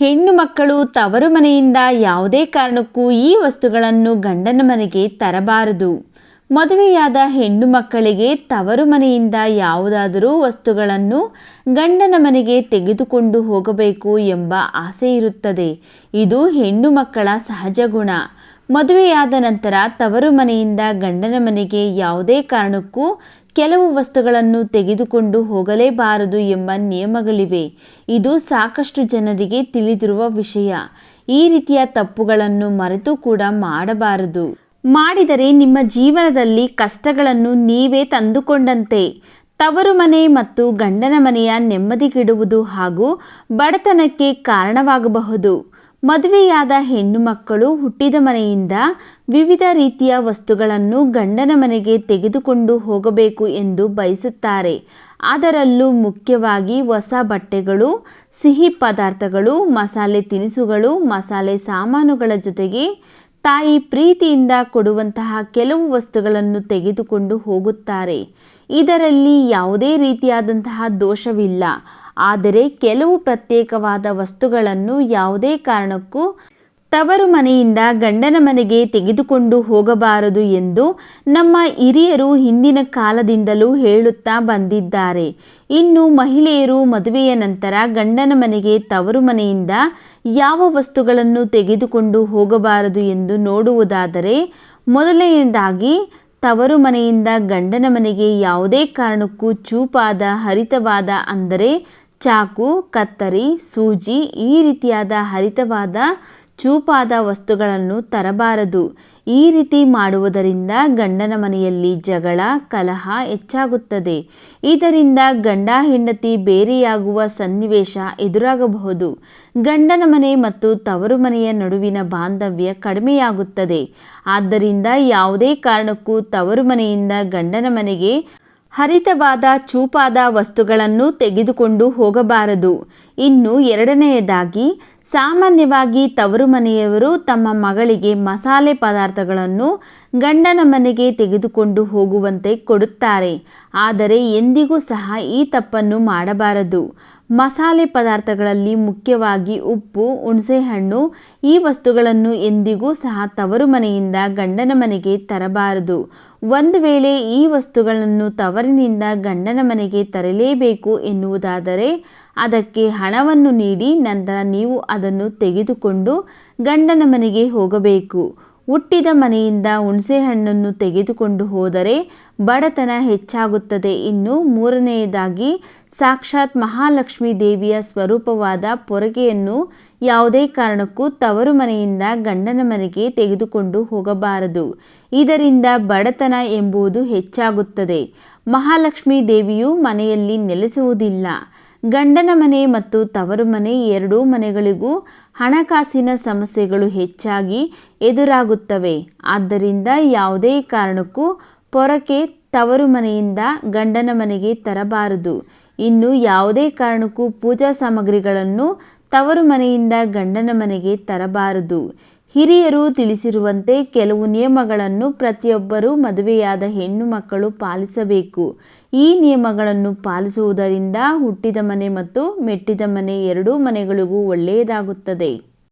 ಹೆಣ್ಣು ಮಕ್ಕಳು ತವರು ಮನೆಯಿಂದ ಯಾವುದೇ ಕಾರಣಕ್ಕೂ ಈ ವಸ್ತುಗಳನ್ನು ಗಂಡನ ಮನೆಗೆ ತರಬಾರದು. ಮದುವೆಯಾದ ಹೆಣ್ಣು ಮಕ್ಕಳಿಗೆ ತವರು ಮನೆಯಿಂದ ಯಾವುದಾದರೂ ವಸ್ತುಗಳನ್ನು ಗಂಡನ ಮನೆಗೆ ತೆಗೆದುಕೊಂಡು ಹೋಗಬೇಕು ಎಂಬ ಆಸೆ ಇರುತ್ತದೆ. ಇದು ಹೆಣ್ಣು ಮಕ್ಕಳ ಸಹಜ ಗುಣ. ಮದುವೆಯಾದ ನಂತರ ತವರು ಮನೆಯಿಂದ ಗಂಡನ ಮನೆಗೆ ಯಾವುದೇ ಕಾರಣಕ್ಕೂ ಕೆಲವು ವಸ್ತುಗಳನ್ನು ತೆಗೆದುಕೊಂಡು ಹೋಗಲೇಬಾರದು ಎಂಬ ನಿಯಮಗಳಿವೆ. ಇದು ಸಾಕಷ್ಟು ಜನರಿಗೆ ತಿಳಿದಿರುವ ವಿಷಯ. ಈ ರೀತಿಯ ತಪ್ಪುಗಳನ್ನು ಮರೆತು ಕೂಡ ಮಾಡಬಾರದು. ಮಾಡಿದರೆ ನಿಮ್ಮ ಜೀವನದಲ್ಲಿ ಕಷ್ಟಗಳನ್ನು ನೀವೇ ತಂದುಕೊಂಡಂತೆ. ತವರು ಮನೆ ಮತ್ತು ಗಂಡನ ಮನೆಯ ನೆಮ್ಮದಿಗಿಡುವುದು ಹಾಗೂ ಬಡತನಕ್ಕೆ ಕಾರಣವಾಗಬಹುದು. ಮದುವೆಯಾದ ಹೆಣ್ಣು ಮಕ್ಕಳು ಹುಟ್ಟಿದ ಮನೆಯಿಂದ ವಿವಿಧ ರೀತಿಯ ವಸ್ತುಗಳನ್ನು ಗಂಡನ ಮನೆಗೆ ತೆಗೆದುಕೊಂಡು ಹೋಗಬೇಕು ಎಂದು ಬಯಸುತ್ತಾರೆ. ಅದರಲ್ಲೂ ಮುಖ್ಯವಾಗಿ ಹೊಸ ಬಟ್ಟೆಗಳು, ಸಿಹಿ ಪದಾರ್ಥಗಳು, ಮಸಾಲೆ ತಿನಿಸುಗಳು, ಮಸಾಲೆ ಸಾಮಾನುಗಳ ಜೊತೆಗೆ ತಾಯಿ ಪ್ರೀತಿಯಿಂದ ಕೊಡುವಂತಹ ಕೆಲವು ವಸ್ತುಗಳನ್ನು ತೆಗೆದುಕೊಂಡು ಹೋಗುತ್ತಾರೆ. ಇದರಲ್ಲಿ ಯಾವುದೇ ರೀತಿಯಾದಂತಹ ದೋಷವಿಲ್ಲ. ಆದರೆ ಕೆಲವು ಪ್ರತ್ಯೇಕವಾದ ವಸ್ತುಗಳನ್ನು ಯಾವುದೇ ಕಾರಣಕ್ಕೂ ತವರು ಮನೆಯಿಂದ ಗಂಡನ ಮನೆಗೆ ತೆಗೆದುಕೊಂಡು ಹೋಗಬಾರದು ಎಂದು ನಮ್ಮ ಹಿರಿಯರು ಹಿಂದಿನ ಕಾಲದಿಂದಲೂ ಹೇಳುತ್ತಾ ಬಂದಿದ್ದಾರೆ. ಇನ್ನು ಮಹಿಳೆಯರು ಮದುವೆಯ ನಂತರ ಗಂಡನ ಮನೆಗೆ ತವರು ಮನೆಯಿಂದ ಯಾವ ವಸ್ತುಗಳನ್ನು ತೆಗೆದುಕೊಂಡು ಹೋಗಬಾರದು ಎಂದು ನೋಡುವುದಾದರೆ, ಮೊದಲನೆಯದಾಗಿ ತವರು ಮನೆಯಿಂದ ಗಂಡನ ಮನೆಗೆ ಯಾವುದೇ ಕಾರಣಕ್ಕೂ ಚೂಪಾದ, ಹರಿತವಾದ ಅಂದರೆ ಚಾಕು, ಕತ್ತರಿ, ಸೂಜಿ ಈ ರೀತಿಯಾದ ಹರಿತವಾದ ಚೂಪಾದ ವಸ್ತುಗಳನ್ನು ತರಬಾರದು. ಈ ರೀತಿ ಮಾಡುವುದರಿಂದ ಗಂಡನ ಮನೆಯಲ್ಲಿ ಜಗಳ, ಕಲಹ ಹೆಚ್ಚಾಗುತ್ತದೆ. ಇದರಿಂದ ಗಂಡ ಹೆಂಡತಿ ಬೇರೆಯಾಗುವ ಸನ್ನಿವೇಶ ಎದುರಾಗಬಹುದು. ಗಂಡನ ಮನೆ ಮತ್ತು ತವರು ಮನೆಯ ನಡುವಿನ ಬಾಂಧವ್ಯ ಕಡಿಮೆಯಾಗುತ್ತದೆ. ಆದ್ದರಿಂದ ಯಾವುದೇ ಕಾರಣಕ್ಕೂ ತವರು ಮನೆಯಿಂದ ಗಂಡನ ಮನೆಗೆ ಹರಿತವಾದ ಚೂಪಾದ ವಸ್ತುಗಳನ್ನು ತೆಗೆದುಕೊಂಡು ಹೋಗಬಾರದು. ಇನ್ನು ಎರಡನೆಯದಾಗಿ ಸಾಮಾನ್ಯವಾಗಿ ತವರು ಮನೆಯವರು ತಮ್ಮ ಮಗಳಿಗೆ ಮಸಾಲೆ ಪದಾರ್ಥಗಳನ್ನು ಗಂಡನ ಮನೆಗೆ ತೆಗೆದುಕೊಂಡು ಹೋಗುವಂತೆ ಕೊಡುತ್ತಾರೆ. ಆದರೆ ಎಂದಿಗೂ ಸಹ ಈ ತಪ್ಪನ್ನು ಮಾಡಬಾರದು. ಮಸಾಲೆ ಪದಾರ್ಥಗಳಲ್ಲಿ ಮುಖ್ಯವಾಗಿ ಉಪ್ಪು, ಹುಣಸೆಹಣ್ಣು ಈ ವಸ್ತುಗಳನ್ನು ಎಂದಿಗೂ ಸಹ ತವರು ಮನೆಯಿಂದ ಗಂಡನ ಮನೆಗೆ ತರಬಾರದು. ಒಂದು ವೇಳೆ ಈ ವಸ್ತುಗಳನ್ನು ತವರಿನಿಂದ ಗಂಡನ ಮನೆಗೆ ತರಲೇಬೇಕು ಎನ್ನುವುದಾದರೆ ಅದಕ್ಕೆ ಹಣವನ್ನು ನೀಡಿ ನಂತರ ನೀವು ಅದನ್ನು ತೆಗೆದುಕೊಂಡು ಗಂಡನ ಮನೆಗೆ ಹೋಗಬೇಕು. ಹುಟ್ಟಿದ ಮನೆಯಿಂದ ಹುಣಸೆಹಣ್ಣನ್ನು ತೆಗೆದುಕೊಂಡು ಹೋದರೆ ಬಡತನ ಹೆಚ್ಚಾಗುತ್ತದೆ. ಇನ್ನು ಮೂರನೆಯದಾಗಿ, ಸಾಕ್ಷಾತ್ ಮಹಾಲಕ್ಷ್ಮೀ ದೇವಿಯ ಸ್ವರೂಪವಾದ ಪೊರಗೆಯನ್ನು ಯಾವುದೇ ಕಾರಣಕ್ಕೂ ತವರು ಮನೆಯಿಂದ ಗಂಡನ ಮನೆಗೆ ತೆಗೆದುಕೊಂಡು ಹೋಗಬಾರದು. ಇದರಿಂದ ಬಡತನ ಎಂಬುದು ಹೆಚ್ಚಾಗುತ್ತದೆ. ಮಹಾಲಕ್ಷ್ಮೀ ದೇವಿಯು ಮನೆಯಲ್ಲಿ ನೆಲೆಸುವುದಿಲ್ಲ. ಗಂಡನ ಮನೆ ಮತ್ತು ತವರು ಮನೆ ಎರಡೂ ಮನೆಗಳಿಗೂ ಹಣಕಾಸಿನ ಸಮಸ್ಯೆಗಳು ಹೆಚ್ಚಾಗಿ ಎದುರಾಗುತ್ತವೆ. ಆದ್ದರಿಂದ ಯಾವುದೇ ಕಾರಣಕ್ಕೂ ಪೊರಕೆ ತವರು ಮನೆಯಿಂದ ಗಂಡನ ಮನೆಗೆ ತರಬಾರದು. ಇನ್ನು ಯಾವುದೇ ಕಾರಣಕ್ಕೂ ಪೂಜಾ ಸಾಮಗ್ರಿಗಳನ್ನು ತವರು ಮನೆಯಿಂದ ಗಂಡನ ಮನೆಗೆ ತರಬಾರದು. ಹಿರಿಯರು ತಿಳಿಸಿರುವಂತೆ ಕೆಲವು ನಿಯಮಗಳನ್ನು ಪ್ರತಿಯೊಬ್ಬರೂ ಮದುವೆಯಾದ ಹೆಣ್ಣು ಮಕ್ಕಳು ಪಾಲಿಸಬೇಕು. ಈ ನಿಯಮಗಳನ್ನು ಪಾಲಿಸುವುದರಿಂದ ಹುಟ್ಟಿದ ಮನೆ ಮತ್ತು ಮೆಟ್ಟಿದ ಮನೆ ಎರಡೂ ಮನೆಗಳಿಗೂ ಒಳ್ಳೆಯದಾಗುತ್ತದೆ.